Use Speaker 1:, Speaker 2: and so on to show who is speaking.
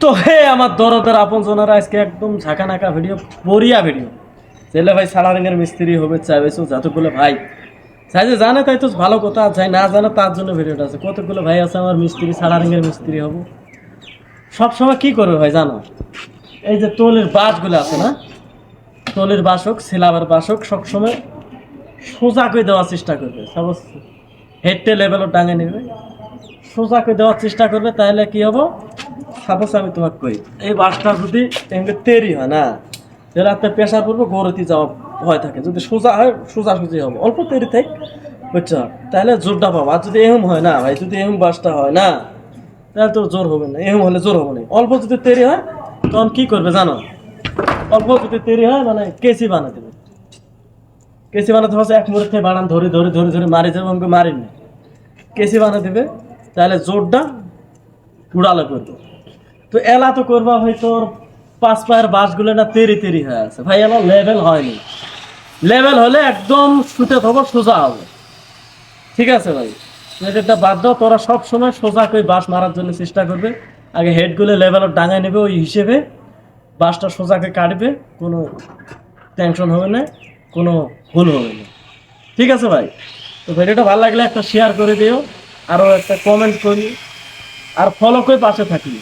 Speaker 1: তো হে, আমার দরদের আপন জনারা আজকে একদম ঝাঁকা নাকা ভিডিও বরিয়া ভিডিও ছেলে ভাই সারা রঙের মিস্ত্রি হবে, চাইবেছো যতগুলো ভাই। চাই যে জানে তাই তো ভালো কথা চাই না জানে তার জন্য ভিডিওটা আছে। কতগুলো ভাই আছে আমার মিস্ত্রি সারা রঙের মিস্ত্রি হব। সবসময় কী করবে ভাই জানো? এই যে তোলের বাঁশগুলো আছে না? তোলের বাসক সিলাবার বাসক সবসময় সোজা করে দেওয়ার চেষ্টা করবে সাপোজ হেডটে লেভেলও টাঙে নেবে। সোজা করে দেওয়ার চেষ্টা করবে, তাহলে কি হব? সাপোজ আমি তোমাকে কই, এই বাসটা যদি এমনি তেরি হয় না আপনার পড়বে, গরতি যাওয়া থাকে। যদি সোজা হয় হবে। অল্প তেরি থাক, বুঝছ? তাহলে জোরটা পাবো। আর যদি এরম হয় না ভাই, যদি এরম বাসটা হয় না, তাহলে তো জোর হবে না। এরম হলে জোর হবে না। অল্প যদি তেরি হয়, তখন কি করবে জানো? অল্প যদি তেরি হয় মানে কেসি বানা দেবে। কেসি বানাতে হচ্ছে এক মুহূর্তে বানান, ধরে ধরে ধরে ধরে, মারি যাবে, আমাকে মারিনি কেসি বানা দেবে, তাহলে জোরটা উড়ালে করবে তো এলা তো করবা তোর পাঁচ পায়ের বাসগুলো না তেরি তেরি হয়ে আছে। ভাই এলা লেভেল হয়নি। লেভেল হলে একদম সুতে থবো সোজা হবে। ঠিক আছে ভাই? এটা বাদ দাও, তোরা সব সময় সোজা করে বাস মারার জন্য চেষ্টা করবে। আগে হেডগুলো লেভেল ডাঙায় নেবে ওই হিসেবে। বাসটা সোজা করে কাটবে, কোনো টেনশন হবে না, কোনো ভুল হবে না। ঠিক আছে ভাই? তো ভিডিওটা ভালো লাগলে একটা শেয়ার করে দিও, আরও একটা কমেন্ট করি। আর ফলকের করে পাশে থাকি